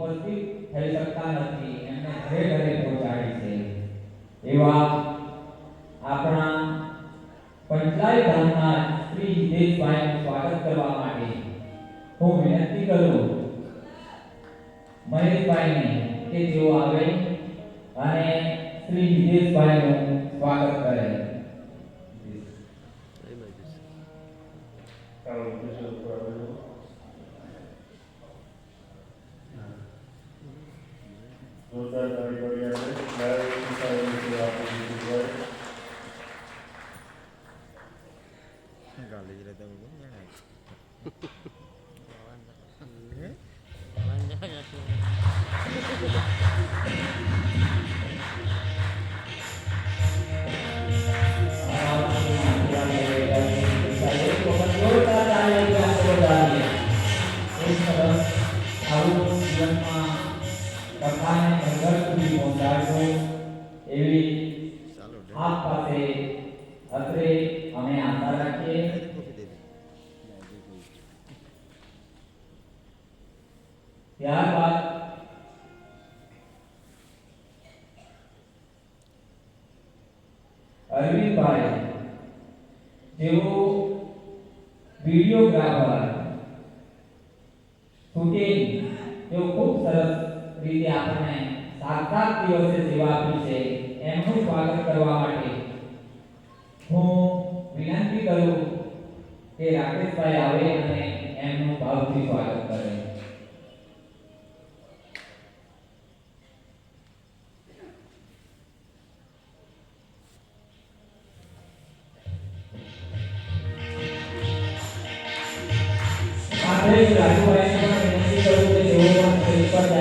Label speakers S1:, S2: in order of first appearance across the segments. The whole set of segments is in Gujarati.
S1: ઉપસ્થિત થઈ શકતા નથી એમને ઘરે ઘરે પહોંચાડી છે. એવા આપણા પંચાયત ધામના શ્રી હિતેશભાઈનું સ્વાગત કરવા માટે હું વિનંતી કરું મહેશભાઈને કે જેઓ આવે અને શ્રી હિતેશભાઈનું સ્વાગત કરે.
S2: જોરદાર તાળી પડી આપણે લાઈવ સંસારની સેવા આપી દીધી હોય
S3: ગાલી જ રહેતા હું
S1: એવી
S3: ચાલો
S1: આપ પાસે અત્રે અમે આશા રાખીએ
S3: કોફી દે દે
S1: ત્યારબાદ અરવિંદભાઈ જેઓ વિડીયોગ્રાફર શૂટિંગ જેઓ ખૂબ સરસ રીતે આપણને સાત દિવસે સેવા આપી છે, એમનું સ્વાગત કરવા માટે. હું વિનંતી કરું કે રાકેશભાઈ આવે અને એમનું ભાવથી સ્વાગત કરે.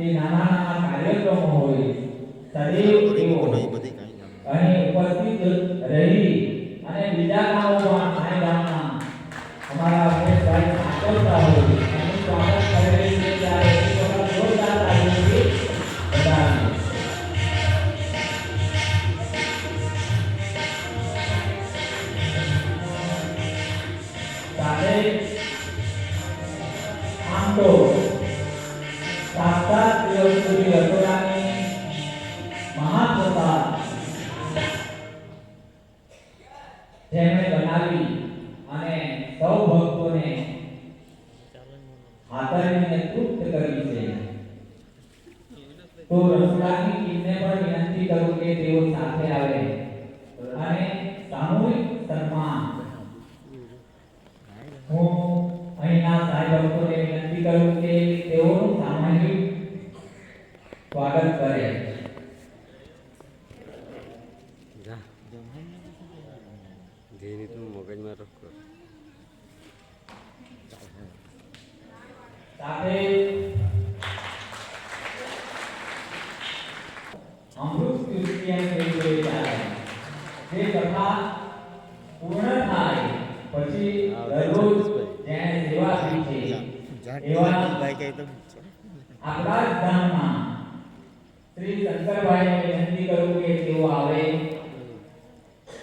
S1: કે નાના નાના કાર્યક્રમો હોય સદૈવ
S3: બધી
S1: એવો
S3: નહીં બધી કાંઈ જાણ
S1: અહીં ઉપસ્થિત રહી અને બીજા કામો પણ સાંઈ ગામના અમારા અમરેશભાઈ સાચવતા હોય એનું સ્વાગત કરેલી છે ત્યારે એક વખત જોરદાર તાળીઓથી વધાવીએ. સાથે આમ તો જેમણે બનાવી અને સૌ ભક્તોને આદરીને તૃપ્ત કરી છે. તો રસોડાની ટીમને પણ વિનંતી કરું કે તેઓ સાથે આવે અને સામૂહિક સન્માન. હું અહીંના સાહેબ ભક્તોને વિનંતી કરું કે તેઓનું સામાજિક સ્વાગત કરે.
S4: ધીરે તું મગજમાં રખ
S1: અમૃત જે કથા પૂર્ણ થાય પછી દરરોજ જેણે સેવા આપી છે એવા
S3: ભાઈ કઈ તો
S1: આપણા ગામમાં શ્રી શંકરભાઈને વિનંતી કરું કે તેઓ આવે.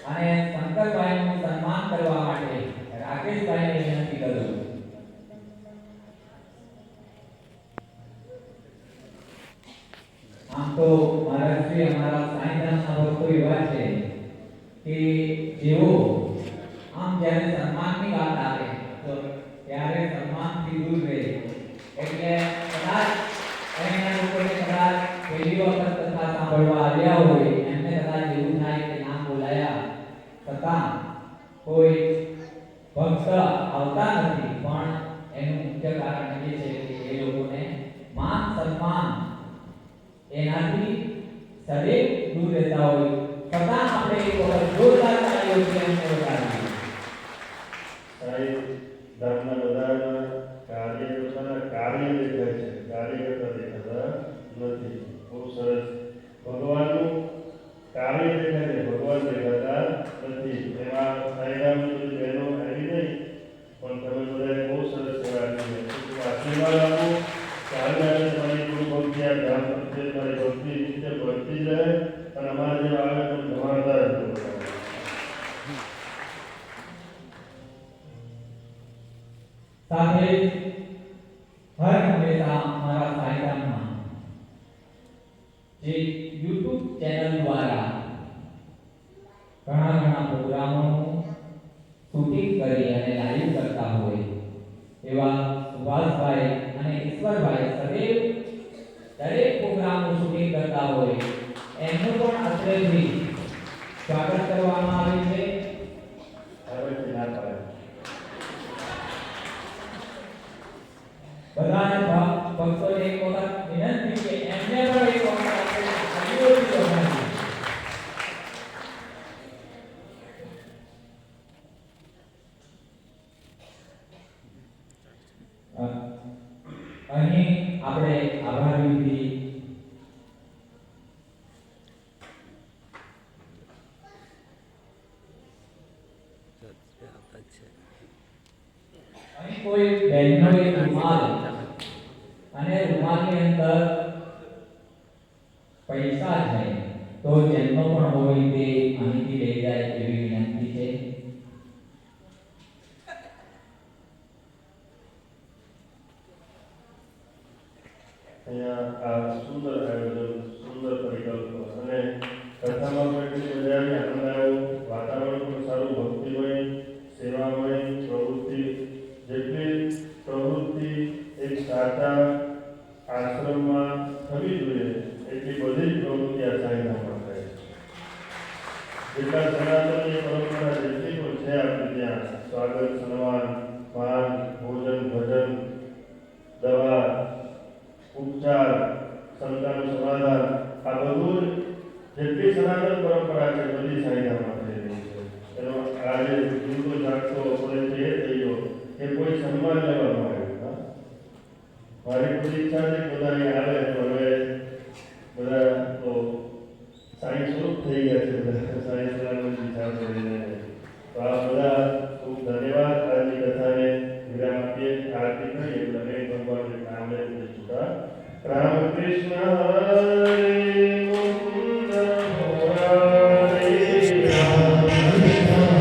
S1: અને શંકરભાઈનું સન્માન કરવા માટે રાકેશભાઈને વિનંતી કરું આમ તો મહારાષ્ટ્રી અમારા સાંઈધામના ભક્તો એવા છે કે જેઓ આમ જ્યારે સન્માનની વાત આવે તો ત્યારે સન્માનથી દૂર રહે એટલે કદાચ અહીંના લોકોને કદાચ પહેલી વખત કથા સાંભળવા આવ્યા હોય એમને કદાચ એવું થાય કે નામ બોલાયા છતાં કોઈ ભક્ત આવતા નથી પણ એનું મુખ્ય કારણ એ છે કે એ લોકોને માન સન્માન એનાથી સદૈવ દૂર રહેતા હોય
S2: Pagkakapay ko kay Lula
S1: સાથે હર હંમેશા મારા સાયરામમાં જે યુટ્યુબ ચેનલ દ્વારા ઘણા ઘણા પ્રોગ્રામો શૂટિંગ કરી અને લાઈવ કરતા હોય એવા સુભાષભાઈ અને ઈશ્વરભાઈ સદૈવ દરેક પ્રોગ્રામનું શૂટિંગ કરતા હોય એમનું પણ અત્રેથી સ્વાગત કરવામાં આવે છે. અહીં આપણે આભાર વિધિ અહીં કોઈ બહેનનો એક રૂમાલ અને રૂમાલની અંદર પૈસા છે, તો જેમનો પણ હોય તે અહીંથી લઈ જાય એવી વિનંતી છે.
S2: বাইরে